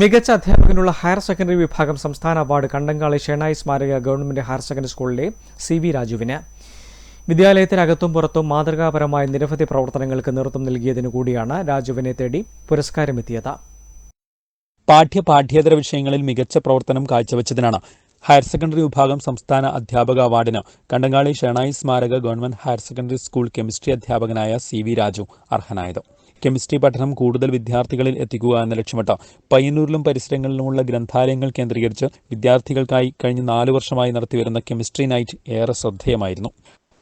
മികച്ച അധ്യാപകനുള്ള higher secondary വിഭാഗം സംസ്ഥാന അവാർഡ് കണ്ടങ്കാളി ഷെണായി സ്മാരക ഗവൺമെന്റ് ഹയർ സെക്കൻഡറി സ്കൂളിലെ സി വി രാജുവിന്. വിദ്യാലയത്തിനകത്തും പുറത്തും മാതൃകാപരമായ നിരവധി പ്രവർത്തനങ്ങൾക്ക് നേതൃത്വം നൽകിയതിനു കൂടിയാണ് രാജുവിനെ തേടി പുരസ്കാരമെത്തിയത്. പാഠ്യ പാഠ്യേതര വിഷയങ്ങളിൽ മികച്ച പ്രവർത്തനം കാഴ്ചവെച്ചതിനാണ് ഹയർ സെക്കൻഡറി വിഭാഗം സംസ്ഥാന അധ്യാപക അവാർഡിന് കണ്ടങ്ങാളി ഷെണായി സ്മാരക government higher secondary school chemistry അധ്യാപകനായ സി വി രാജു അർഹനായത്. കെമിസ്ട്രി പഠനം കൂടുതൽ വിദ്യാർത്ഥികളിൽ എത്തിക്കുക എന്ന ലക്ഷ്യമിട്ട് പയ്യന്നൂരിലും പരിസരങ്ങളിലുമുള്ള ഗ്രന്ഥാലയങ്ങൾ കേന്ദ്രീകരിച്ച് വിദ്യാർത്ഥികൾക്കായി കഴിഞ്ഞ നാല് വർഷമായി നടത്തിവരുന്ന കെമിസ്ട്രി നൈറ്റ് ഏറെ ശ്രദ്ധേയമായിരുന്നു.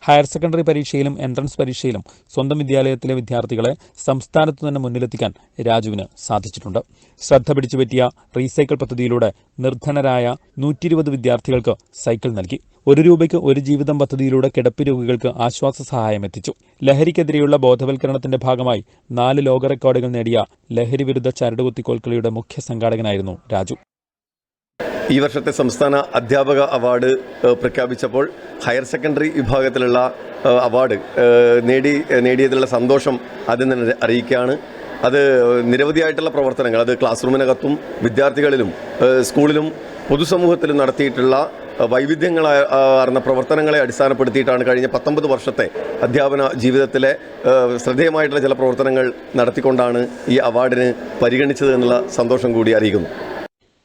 ഹയർ സെക്കൻഡറി പരീക്ഷയിലും എൻട്രൻസ് പരീക്ഷയിലും സ്വന്തം വിദ്യാലയത്തിലെ വിദ്യാർത്ഥികളെ സംസ്ഥാനത്തു തന്നെ മുന്നിലെത്തിക്കാൻ രാജുവിന് സാധിച്ചിട്ടുണ്ട്. ശ്രദ്ധ പിടിച്ചുപറ്റിയ റീസൈക്കിൾ പദ്ധതിയിലൂടെ നിർധനരായ നൂറ്റി ഇരുപത് വിദ്യാർത്ഥികൾക്ക് സൈക്കിൾ നൽകി. ഒരു രൂപയ്ക്ക് ഒരു ജീവിതം പദ്ധതിയിലൂടെ കിടപ്പ് രോഗികൾക്ക് ആശ്വാസ സഹായം എത്തിച്ചു. ലഹരിക്കെതിരെയുള്ള ബോധവൽക്കരണത്തിന്റെ ഭാഗമായി നാല് ലോക റെക്കോർഡുകൾ നേടിയ ലഹരി വിരുദ്ധ ചരടുകുത്തിക്കോൽക്കളിയുടെ മുഖ്യ സംഘാടകനായിരുന്നു രാജു. ഈ വർഷത്തെ സംസ്ഥാന അധ്യാപക അവാർഡ് പ്രഖ്യാപിച്ചപ്പോൾ ഹയർ സെക്കൻഡറി വിഭാഗത്തിലുള്ള അവാർഡ് നേടി നേടിയതിലുള്ള സന്തോഷം ആദ്യം തന്നെ അറിയിക്കുകയാണ്. അത് നിരവധിയായിട്ടുള്ള പ്രവർത്തനങ്ങൾ അത് ക്ലാസ് റൂമിനകത്തും വിദ്യാർത്ഥികളിലും സ്കൂളിലും പൊതുസമൂഹത്തിലും നടത്തിയിട്ടുള്ള വൈവിധ്യങ്ങളായ ആർന്ന പ്രവർത്തനങ്ങളെ അടിസ്ഥാനപ്പെടുത്തിയിട്ടാണ് കഴിഞ്ഞ പത്തൊമ്പത് വർഷത്തെ അധ്യാപന ജീവിതത്തിലെ ശ്രദ്ധേയമായിട്ടുള്ള ചില പ്രവർത്തനങ്ങൾ നടത്തിക്കൊണ്ടാണ് ഈ അവാർഡിന് പരിഗണിച്ചത് എന്നുള്ള സന്തോഷം കൂടി അറിയിക്കുന്നു.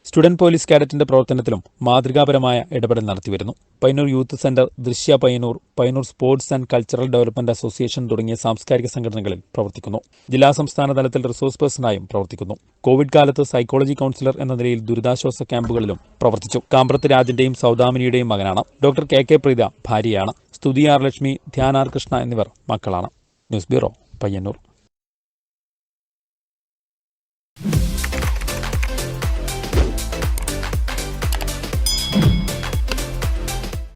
സ്റ്റുഡന്റ് പോലീസ് കാഡറ്റിന്റെ പ്രവർത്തനത്തിലും മാതൃകാപരമായ ഇടപെടൽ നടത്തിവരുന്നു. Payyanur youth centre Drishya Payyanur Payyanur sports and cultural development association തുടങ്ങിയ സാംസ്കാരിക സംഘടനകളിൽ പ്രവർത്തിക്കുന്നു. ജില്ലാ സംസ്ഥാന തലത്തിൽ റിസോഴ്സ് പേഴ്സണായും പ്രവർത്തിക്കുന്നു. കോവിഡ് കാലത്ത് സൈക്കോളജി കൗൺസിലർ എന്ന നിലയിൽ ദുരിതാശ്വാസ ക്യാമ്പുകളിലും പ്രവർത്തിച്ചു. കാമ്പ്രത്ത് രാജന്റെയും സൗദാമിനിയുടെയും മകനാണ്. ഡോക്ടർ കെ കെ പ്രീത ഭാര്യയാണ്. സ്തുതി ആർ ലക്ഷ്മി ധ്യാനാർ കൃഷ്ണ എന്നിവർ മക്കളാണ്. News bureau Payyanur.